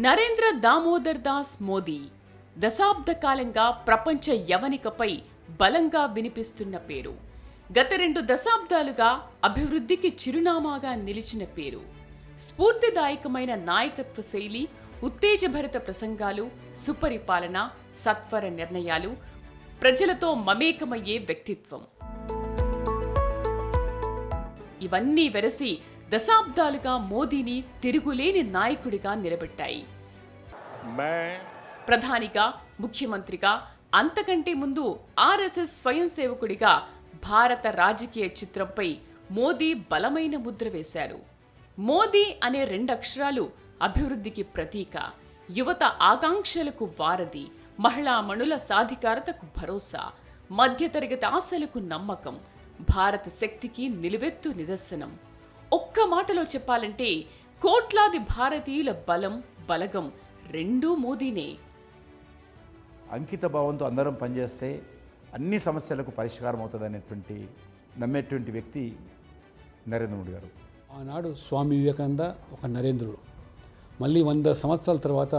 నరేంద్ర దామోదర్ దాస్ మోదీ దశాబ్ద కాలంగా ప్రపంచ యవనికపై బలంగా వినిపిస్తున్న పేరు. గత రెండు దశాబ్దాలుగా అభివృద్ధికి చిరునామాగా నిలిచిన పేరు. స్ఫూర్తిదాయకమైన నాయకత్వ శైలి ఉత్తేజభరిత ప్రసంగాలు సుపరిపాలన సత్వర నిర్ణయాలు ప్రజలతో మమేకమయ్యే వ్యక్తిత్వం. ఇవన్నీ వెరసి దశాబ్దాలుగా మోదీని తిరుగులేని నాయకుడిగా నిలబెట్టాయి. ప్రధానిగా ముఖ్యమంత్రిగా అంతకంటే ముందు ఆర్ఎస్ఎస్ స్వయం సేవకుడిగా భారత రాజకీయ చిత్రంపై మోదీ బలమైన ముద్ర వేశారు. మోదీ అనే రెండు అక్షరాలు అభివృద్ధికి ప్రతీక యువత ఆకాంక్షలకు వారధి మహిళా మణుల సాధికారతకు భరోసా మధ్యతరగతి ఆశలకు నమ్మకం భారత శక్తికి నిలువెత్తు నిదర్శనం. ఒక్క మాటలో చెప్పాలంటే కోట్లాది భారతీయుల బలం బలగం రెండూ మోదీనే. అంకిత భావంతో అందరం పనిచేస్తే అన్ని సమస్యలకు పరిష్కారం అవుతుంది అనేటువంటి నమ్మేటువంటి వ్యక్తి నరేంద్ర మోడీ గారు. ఆనాడు స్వామి వివేకానంద ఒక నరేంద్రుడు. మళ్ళీ వంద సంవత్సరాల తర్వాత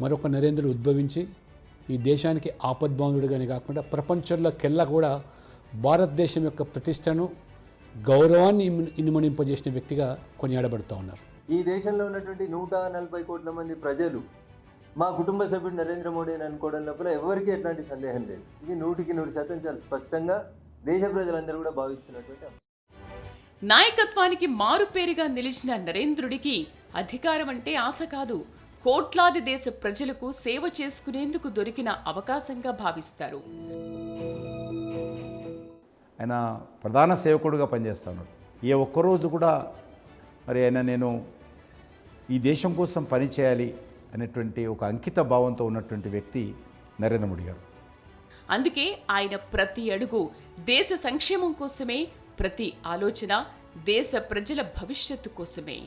మరొక నరేంద్రుడు ఉద్భవించి ఈ దేశానికి ఆపద్బాంధుడుగానే కాకుండా ప్రపంచంలోకెల్లా కూడా భారతదేశం యొక్క ప్రతిష్టను గౌరవాన్ని ఇనుమ- ఇనుమడింపజేసిన వ్యక్తిగా కొనియాడబడుతూ ఉన్నారు. ఈ దేశంలో ఉన్నటువంటి నూట నలభై కోట్ల మంది ప్రజలు మా కుటుంబ సభ్యుడు నరేంద్ర మోడీ అని అనుకోవడం లోపల ఎవరికీ ఎట్లాంటి సందేహం లేదు. ఇది నూటికి నూరు శాతం చాలా స్పష్టంగా దేశ ప్రజలందరూ కూడా భావిస్తున్నటువంటి. నాయకత్వానికి మారుపేరుగా నిలిచిన నరేంద్రుడికి అధికారం అంటే ఆశ కాదు. కోట్లాది దేశ ప్రజలకు సేవ చేసుకునేందుకు దొరికిన అవకాశంగా భావిస్తారు. ఆయన ప్రధాన సేవకుడుగా పనిచేస్తున్నాడు ఏ ఒక్కరోజు కూడా మరి ఆయన నేను ఈ దేశం కోసం పని చేయాలి అనేటువంటి ఒక అంకిత భావంతో ఉన్నటువంటి వ్యక్తి నరేంద్ర మోడీ గారు. అందుకే ఆయన ప్రతి అడుగు దేశ సంక్షేమం కోసమే ప్రతి ఆలోచన దేశ ప్రజల భవిష్యత్తు కోసమే.